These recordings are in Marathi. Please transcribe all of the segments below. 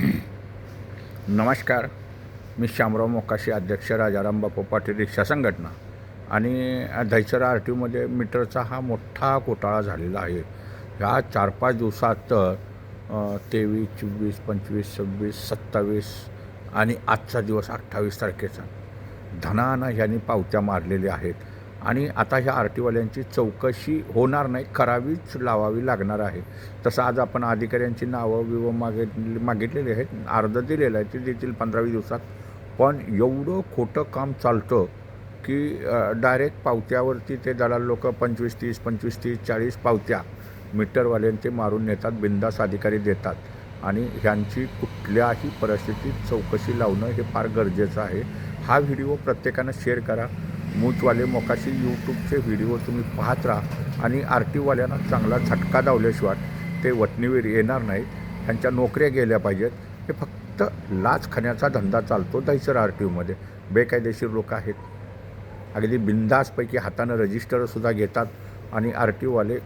नमस्कार. मी श्यामराव मोकाशी अध्यक्ष राजाराम बापू पाटील रिक्षा संघटना आणि दहिसर आर टी ओमध्ये मीटरचा हा मोठा घोटाळा झालेला आहे. ह्या चार पाच दिवसात तेवीस चोवीस पंचवीस सव्वीस सत्तावीस आणि आजचा दिवस अठ्ठावीस तारखेचा. धनानं ह्यांनी पावत्या मारलेल्या आहेत. आणि आता ह्या आर टीवाल्यांची चौकशी होणार नाही करावीच लावावी लागणार आहे. तसं आज आपण अधिकाऱ्यांची नावं विव मागितली मागितलेली आहेत. अर्ज दिलेलं आहे ते देतील पंधरावीस दिवसात. पण एवढं खोटं काम चालतं की डायरेक्ट पावत्यावरती ते दलाल लोक पंचवीस तीस पंचवीस तीस चाळीस पावत्या मीटरवाल्यांचे मारून नेतात बिंदास अधिकारी देतात. आणि ह्यांची कुठल्याही परिस्थितीत चौकशी लावणं हे फार गरजेचं आहे. हा व्हिडिओ प्रत्येकानं शेअर करा. मूचवाले मोकाशी यूट्यूबचे व्हिडिओ तुम्ही पाहत राहा आणि आर टीवाल्यांना चांगला झटका दावल्याशिवाय ते वटणीवर येणार नाहीत. त्यांच्या नोकऱ्या गेल्या पाहिजेत. हे फक्त लाच खाण्याचा धंदा चालतो दहिसर आर टी ओमध्ये बेकायदेशीर लोक आहेत. अगदी बिंदासपैकी हातानं रजिस्टरसुद्धा घेतात आणि आर टी ओवाले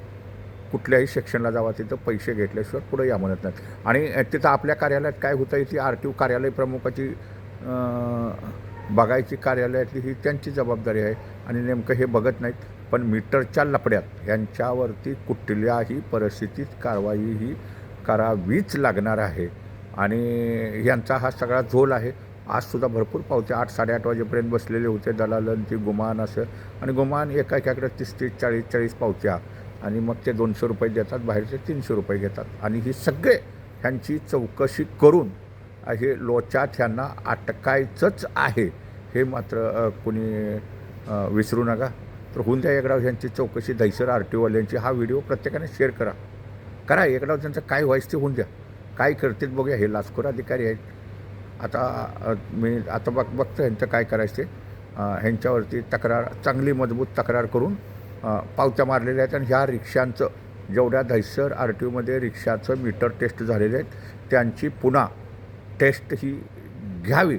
कुठल्याही सेक्शनला जावा तिथं पैसे घेतल्याशिवाय पुढे या म्हणत नाहीत. आणि तिथं आपल्या कार्यालयात काय होतं आहे ती आर टी ओ कार्यालय प्रमुखाची बघायची कार्यालयातली ही त्यांची जबाबदारी आहे आणि नेमकं हे बघत नाहीत पण मीटरच्या लपड्यात यांच्यावरती कुठल्याही परिस्थितीत कारवाई ही करावीच लागणार आहे. आणि यांचा हा सगळा झोल आहे. आजसुद्धा भरपूर पावते आठ साडेआठ वाजेपर्यंत बसलेले होते दलालन ती गुमान असं. आणि गुमान एका एकाकडे तीस तीस चाळीस चाळीस पावत्या. आणि मग ते दोनशे रुपये देतात बाहेरचे तीनशे रुपये घेतात. आणि ही सगळे ह्यांची चौकशी करून हे लोचात ह्यांना अटकायचंच आहे हे मात्र कुणी कोणी विसरू नका. तर होऊन द्या एकडाव यांची चौकशी. दहिसर आर टी ओवाल्यांची हा व्हिडिओ प्रत्येकाने शेअर करा. करा एकडाव त्यांचं काय व्हायचं ते होऊन द्या. काय करतील बघूया. हे लाचखोर अधिकारी आहेत. आता मी आता बघ बघतो ह्यांचं काय करायचं ते. ह्यांच्यावरती तक्रार चांगली मजबूत तक्रार करून पावत्या मारलेल्या आहेत आणि ह्या रिक्षांचं जेवढ्या दहिसर आर टी ओमध्ये रिक्षाचं मीटर टेस्ट झालेले आहेत त्यांची पुन्हा टेस्ट ही घ्यावी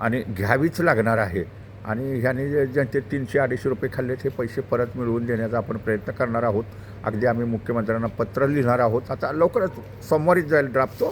आणि घ्यावीच लागणार आहे. आणि ह्याने ज्यांचे तीनशे अडीचशे रुपये खाल्ले हे पैसे परत मिळवून देण्याचा आपण प्रयत्न करणार आहोत. अगदी आम्ही मुख्यमंत्र्यांना पत्र लिहिणार आहोत. आता लवकरच सोमवारीच जायला ड्राफ्टतो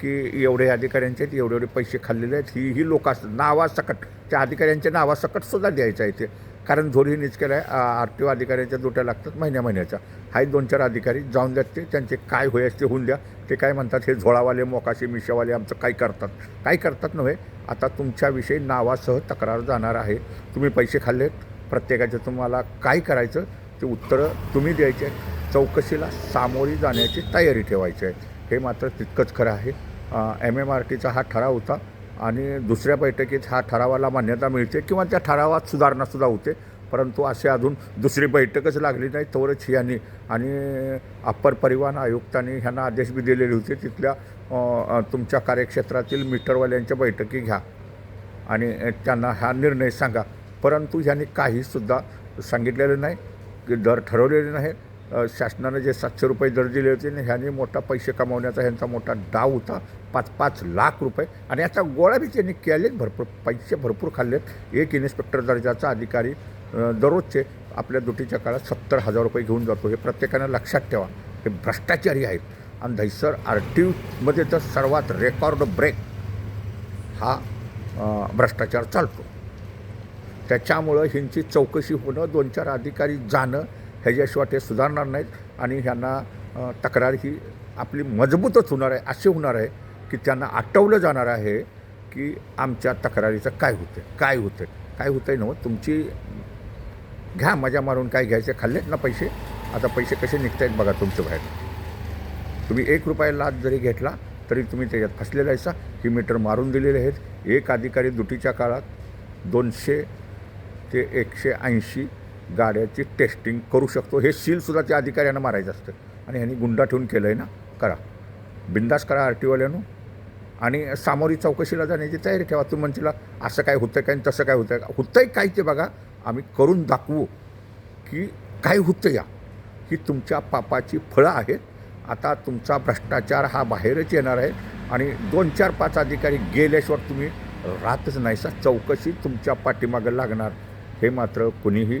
की एवढे अधिकाऱ्यांचे आहेत, एवढे एवढे पैसे खाल्लेले आहेत ही ही लोक नावासकट त्या अधिकाऱ्यांच्या नावासकट सुद्धा द्यायचं आहे ते कारण झोरी निचकेला केलं आहे आर टी ओ अधिकाऱ्यांच्या दुट्या लागतात महिन्या महिन्याच्या. हाही दोन चार अधिकारी जाऊन द्यात ते त्यांचे काय होयास ते होऊन द्या. ते काय म्हणतात हे झोळावाले मोकाशी मिशावाले आमचं काय करतात? काय करतात नव्हे? आता तुमच्याविषयी नावासह तक्रार जाणार आहे. तुम्ही पैसे खाल्लेत. प्रत्येकाचे तुम्हाला काय करायचं? ते उत्तरं तुम्ही द्यायचे चौकशीला सामोरी जाण्याची तयारी ठेवायची आहे. हे मात्र तितकंच खरं आहे. एम एम आर टीचा हा ठराव होता. आणि दुसऱ्या बैठकीत हा ठरावाला मान्यता मिळते किंवा त्या ठरावात सुधारणासुद्धा होते. परंतु असे अजून दुसरी बैठकच लागली नाही. तोवरच यांनी आणि अप्पर परिवहन आयुक्तांनी ह्यांना आदेश बी दिलेले होते. तिथल्या तुमच्या कार्यक्षेत्रातील मीटरवाल्यांच्या बैठकी घ्या आणि त्यांना हा निर्णय सांगा. परंतु ह्यांनी काहीसुद्धा सांगितलेलं नाही. की दर ठरवलेले नाही. शासनानं जे सातशे रुपये दर दिले होते आणि ह्याने मोठा पैसे कमावण्याचा ह्यांचा मोठा डाव होता. पाच पाच लाख रुपये. आणि याचा गोळा बी त्यांनी केलेत भरपूर पैसे भरपूर खाल्लेत. एक इन्स्पेक्टर दर्जाचा अधिकारी दररोजचे आपल्या दुटीच्या काळात सत्तर हजार रुपये घेऊन जातो. हे प्रत्येकानं लक्षात ठेवा. हे भ्रष्टाचारी आहेत. आणि दहिसर आर टी मध्ये तर सर्वात रेकॉर्ड ब्रेक हा भ्रष्टाचार चालतो. त्याच्यामुळं ह्यांची चौकशी होणं दोन चार अधिकारी जाणं ह्याच्याशिवाय ते सुधारणार नाहीत आणि ह्यांना तक्रार ही आपली मजबूतच होणार आहे असे होणार आहे की त्यांना आठवलं जाणार आहे की आमच्या तक्रारीचं काय होतं काय होतं काय होतं आहे नव्हतं तुमची घ्या मजा मारून काय घ्यायचे खाल्लेत ना पैसे. आता पैसे कसे निघत आहेत बघा तुमच्या बाहेर. तुम्ही एक रुपया लाच जरी घेतला तरी तुम्ही त्याच्यात फसलेला आहेसा. ही मीटर मारून दिलेले आहेत. एक अधिकारी दुटीच्या काळात दोनशे ते एकशे ऐंशी गाड्याची टेस्टिंग करू शकतो. हे सीलसुद्धा त्या अधिकाऱ्यांना मारायचं असतं. आणि ह्यांनी गुंडा ठेवून केलं आहे ना? करा. बिंदास करा आर टी ओवाल्यानं आणि सामोरी चौकशीला जाण्याची तयारी ठेवा. तुम्ही म्हणतील असं काय होतं काय आणि तसं काय होतं का होतंय काय ते बघा. आम्ही करून दाखवू की काय होतं या. ही तुमच्या पापाची फळं आहेत. आता तुमचा भ्रष्टाचार हा बाहेरच येणार आहे. आणि दोन चार पाच अधिकारी गेल्याशिवाय तुम्ही राहतच नाही सा चौकशी तुमच्या पाठीमागं लागणार. हे मात्र कुणीही